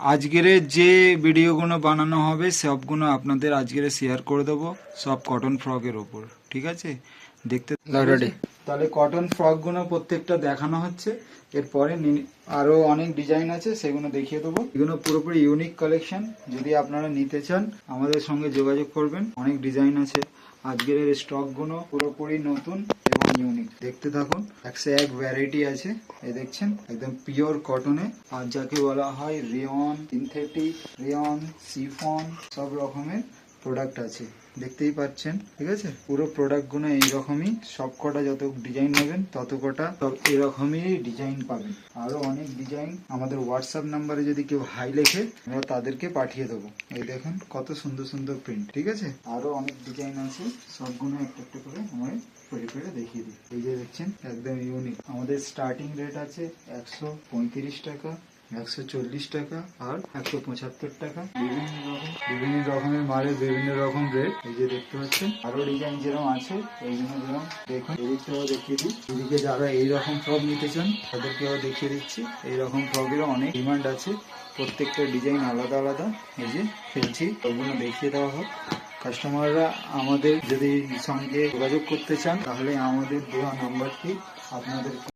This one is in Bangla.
আজকের যে ভিডিওগুলো বানানো হবে, সবগুলো আপনাদের আজকের শেয়ার করে দেবো, সব কটন ফ্রকের ওপর ঠিক আছে দেখতে. তাহলে কটন ফ্রকগুলো প্রত্যেকটা দেখানো হচ্ছে। এরপরে নি- আরও অনেক ডিজাইন আছে, সেগুলো দেখিয়ে দেবো। এগুলো পুরোপুরি ইউনিক কালেকশন যদি আপনারা নিতে চান, আমাদের সঙ্গে যোগাযোগ করবেন। অনেক ডিজাইন আছে। আজকের এর স্টকগুলো পুরোপুরি নতুন এবং ইউনিক দেখতে থাকুন, একশো এক ভ্যারাইটি আছে। এই দেখছেন, একদম পিওর কটনে আর যাকে বলা হয় রেয়ন সিনথেটিক রেয়ন সিফন সব রকমের। প্রোডাক্ট আছে। দেখতেই পাচ্ছেন, ঠিক আছে? পুরো প্রোডাক্টগুলো এইরকমই, সব কটা যত ডিজাইন নেবেন, তত কটা এরকমই ডিজাইন পাবেন। আরও অনেক ডিজাইন আমাদের হোয়াটসঅ্যাপ নাম্বারে যদি কেউ হাই লেখে, আমরা তাদেরকে পাঠিয়ে দেবো। এই দেখুন, কত সুন্দর সুন্দর প্রিন্ট ঠিক আছে? আরও অনেক ডিজাইন আছে, সবগুলো একটা একটা করে আমরা করে করে দেখিয়ে দিই। এই যে দেখছেন, একদম ইউনিক আমাদের স্টার্টিং রেট আছে একশো পঁয়ত্রিশ টাকা একশো চল্লিশ টাকা আর একশো পঁচাত্তর টাকা। বিভিন্ন রকম বিভিন্ন রকমের মালের বিভিন্ন রকম রেট এই যে দেখতে পাচ্ছেন আরও ডিজাইন যেরকম আছে এইগুলো যেরকম দেখুন এদিকটাও দেখিয়ে দিই। এদিকে যারা এইরকম ফ্রক নিতে চান তাদেরকেও দেখিয়ে দিচ্ছি। এইরকম ফ্রকেরও অনেক ডিমান্ড আছে। প্রত্যেকটা ডিজাইন আলাদা আলাদা। এই যে ফেলছি ওগুলো দেখিয়ে দেওয়া হোক। কাস্টমাররা আমাদের যদি সঙ্গে যোগাযোগ করতে চান তাহলে আমাদের দেওয়া নাম্বারটি আপনাদের